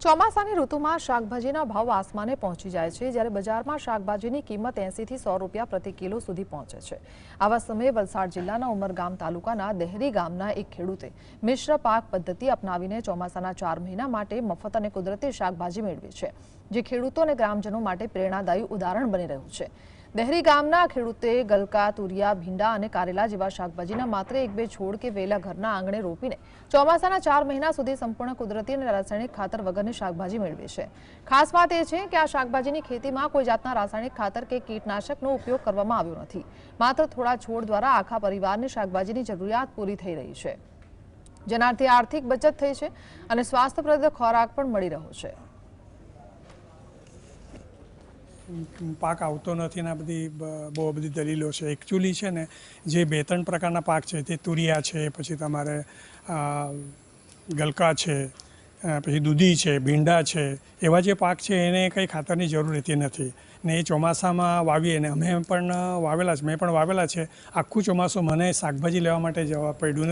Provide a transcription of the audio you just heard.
ચોમાસાની ઋતુમાં શાકભાજીના ભાવ આસમાને પહોંચી જાય છે. જ્યારે બજારમાં શાકભાજીની કિંમત એંસીથી સો રૂપિયા પ્રતિ કિલો સુધી પહોંચે છે. આવા સમયે વલસાડ જિલ્લાના ઉમરગામ તાલુકાના દહેરી ગામના એક ખેડૂતે મિશ્ર પાક પદ્ધતિ અપનાવીને ચોમાસાના ચાર મહિના માટે મફત અને કુદરતી શાકભાજી મેળવી છે, જે ખેડૂતો અને ગ્રામજનો માટે પ્રેરણાદાયી ઉદાહરણ બની રહ્યું છે. દહેરી ગામના ખેડૂતે ગલકા, તુરિયા, ભીંડા અને કારેલા જેવા શાકભાજીના માત્ર એક બે છોડ કે વેલા ઘરના આંગણે રોપીને ચોમાસાના ચાર મહિના સુધી સંપૂર્ણ કુદરતી અને રાસાયણિક ખાતર વગરની શાકભાજી મેળવે છે. ખાસ વાત એ છે કે આ શાકભાજીની ખેતીમાં કોઈ જાતના રાસાયણિક ખાતર કે કીટનાશકનો ઉપયોગ કરવામાં આવ્યો નથી. માત્ર થોડા છોડ દ્વારા આખા પરિવારની શાકભાજીની જરૂરિયાત પૂરી થઈ રહી છે. જેનાથી આર્થિક બચત થઈ છે અને સ્વાસ્થ્યપ્રદ ખોરાક પણ મળી રહ્યો છે. પાક આવતો નથી ને આ બધી બહુ બધી દલીલો છે. એકચ્યુઅલી છે ને, જે બે ત્રણ પ્રકારના પાક છે, તે તુરિયા છે, પછી તમારે ગલકા છે પછી દૂધી છે, ભીંડા છે, એવા જે પાક છે એને કંઈ ખાતરની જરૂર રહેતી નથી. ને એ ચોમાસામાં વાવીએ ને અમે પણ વાવેલા છે મેં પણ વાવેલા છે. આખું ચોમાસું મને શાકભાજી લેવા માટે જવા પડ્યું